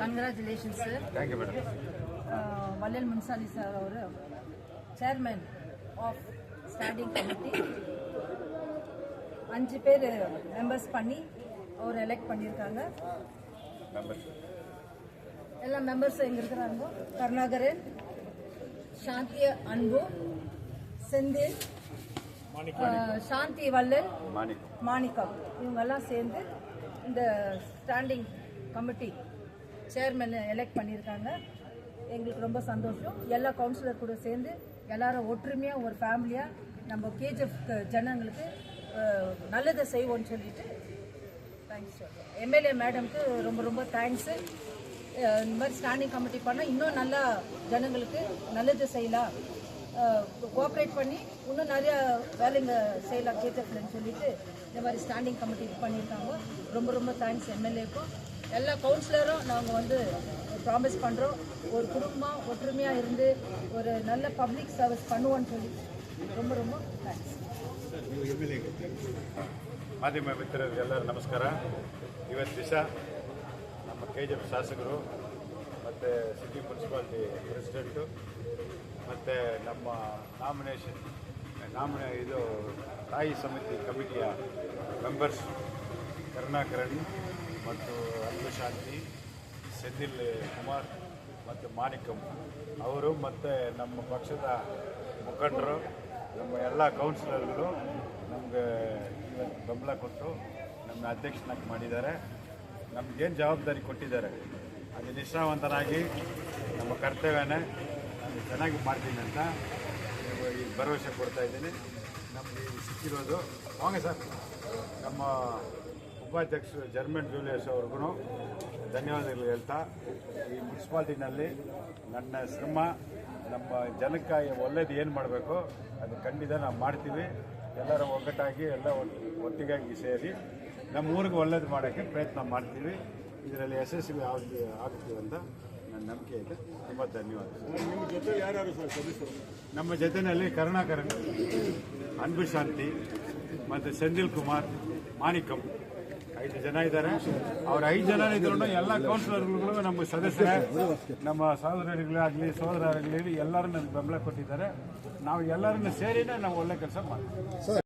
Congratulation sir thank you madam Vallal Munsali sir our chairman of standing committee அஞ்சு பேர் members பண்ணி அவர் elect பண்ணியிருக்காங்க. எல்லா மெம்பர்ஸ் எங்கே இருக்கிறாங்க கருணாகரன் சாந்திய அன்பு செந்தில் சாந்தி வல்லல் மாணிக்கம். இவங்கெல்லாம் சேர்ந்து இந்த ஸ்டாண்டிங் கமிட்டி சேர்மேன் எலெக்ட் பண்ணியிருக்காங்க. எங்களுக்கு ரொம்ப சந்தோஷம். எல்லா கவுன்சிலர் கூட சேர்ந்து எல்லாரும் ஒற்றுமையாக ஒரு ஃபேமிலியாக நம்ம கேஜிஎஃப் ஜனங்களுக்கு நல்லதை செய்வோம்னு சொல்லிட்டு தேங்க்ஸ் எம்எல்ஏ மேடம்க்கு ரொம்ப ரொம்ப தேங்க்ஸு இந்த மாதிரி ஸ்டாண்டிங் கமிட்டி பண்ணால் இன்னும் நல்லா ஜனங்களுக்கு நல்லது செய்யலாம். கோஆப்ரேட் பண்ணி இன்னும் நிறையா வேலைங்க செய்யலாம் கேட்டப்லன்னு சொல்லிட்டு இந்த மாதிரி ஸ்டாண்டிங் கமிட்டி பண்ணியிருக்காங்க. ரொம்ப ரொம்ப தேங்க்ஸ் எம்எல்ஏக்கும் எல்லா கவுன்சிலரும் நாங்கள் வந்து ப்ராமிஸ் பண்ணுறோம் ஒரு குடும்பமாக ஒற்றுமையாக இருந்து ஒரு நல்ல பப்ளிக் சர்வீஸ் பண்ணுவோன்னு சொல்லி ரொம்ப ரொம்ப தேங்க்ஸ் ಮಾಧ್ಯಮ ಮಿತ್ರರಿಗೆ ಎಲ್ಲರೂ ನಮಸ್ಕಾರ ಇವತ್ತು ದಿವಸ ನಮ್ಮ ಕೆ ಜಿ ಎಫ್ ಶಾಸಕರು ಮತ್ತು ಸಿಟಿ ಮುನ್ಸಿಪಾಲ್ಟಿ ಪ್ರೆಸಿಡೆಂಟು ಮತ್ತು ನಮ್ಮ ನಾಮಿನೇಷನ್ ನಾಮಿನೇ ಇದು ತಾಯಿ ಸಮಿತಿ ಕಮಿಟಿಯ ಮೆಂಬರ್ಸ್ ಕರುಣಾಕರಣ್ ಮತ್ತು ಶಾಂತಿ ಸೆಂದಿಲ್ ಕುಮಾರ್ ಮತ್ತು ಮಾಣಿಕಂ. ಅವರು ಮತ್ತು ನಮ್ಮ ಪಕ್ಷದ ಮುಖಂಡರು, ನಮ್ಮ ಎಲ್ಲ ಕೌನ್ಸಿಲರ್ಗಳು ನಮಗೆ ಇವತ್ತು ಬೆಂಬಲ ಕೊಟ್ಟು ನಮ್ಮ ಅಧ್ಯಕ್ಷನಾಗಿ ಮಾಡಿದ್ದಾರೆ. ನಮಗೇನು ಜವಾಬ್ದಾರಿ ಕೊಟ್ಟಿದ್ದಾರೆ. ಅದು ನಿಷ್ಠಾವಂತನಾಗಿ ನಮ್ಮ ಕರ್ತವ್ಯನೇ ನಾನು ಚೆನ್ನಾಗಿ ಮಾಡ್ತೀನಿ ಅಂತ ಈ ಭರವಸೆ ಕೊಡ್ತಾ ಇದ್ದೀನಿ. ನಮಗೆ ಸಿಕ್ಕಿರೋದು ಸರ್ ನಮ್ಮ ಉಪಾಧ್ಯಕ್ಷರು ಜರ್ಮನ್ ಜೂಲಿಯಸ್ ಅವ್ರಿಗೂ ಧನ್ಯವಾದಗಳು ಹೇಳ್ತಾ ಈ ಮುನ್ಸಿಪಾಲ್ಟಿನಲ್ಲಿ ನನ್ನ ಶ್ರಮ ನಮ್ಮ ಜನಕ್ಕೆ ಒಳ್ಳೇದು ಏನು ಮಾಡಬೇಕು ಅದು ಖಂಡಿತ ನಾವು ಮಾಡ್ತೀವಿ. ಎಲ್ಲರೂ ಒಗ್ಗಟ್ಟಾಗಿ ಎಲ್ಲ ಒಟ್- ಒಟ್ಟಿಗಾಗಿ ಸೇರಿ ನಮ್ಮ ಊರಿಗೆ ಒಳ್ಳೇದು ಮಾಡೋಕ್ಕೆ ಪ್ರಯತ್ನ ಮಾಡ್ತೀವಿ. ಇದರಲ್ಲಿ ಯಶಸ್ವಿ ಆಗಿ ಆಗ್ತೀವಿ ಅಂತ ನನ್ನ ನಂಬಿಕೆ ಇದೆ. ತುಂಬ ಧನ್ಯವಾದಗಳು. ನಿಮ್ಮ ಜೊತೆ ಯಾರ್ಯಾರು ಸದಸ್ಯರು? ನಮ್ಮ ಜೊತೆಯಲ್ಲಿ ಕರುಣಾಕರನ್ ಅನ್ಬು ಶಾಂತಿ ಮತ್ತು ಸೆಂದಿಲ್ ಕುಮಾರ್ ಮಾಣಿಕಂ. ಐದು ಜನ ಇದ್ದಾರೆ. ಅವ್ರ ಐದು ಜನ ಇದ್ರು ಎಲ್ಲ ಕೌನ್ಸಿಲರ್ಗಳು ನಮ್ಮ ಸದಸ್ಯರ, ನಮ್ಮ ಸಹೋದರರಿಗಳಾಗಲಿ ಸಹೋದರರಾಗಲಿ ಎಲ್ಲರೂ ನಮ್ಗೆ ಬೆಂಬಲ ಕೊಟ್ಟಿದ್ದಾರೆ. ನಾವು ಎಲ್ಲರನ್ನ ಸೇರಿನೇ ನಾವು ಒಳ್ಳೆ ಕೆಲಸ ಮಾಡ್ತೀವಿ.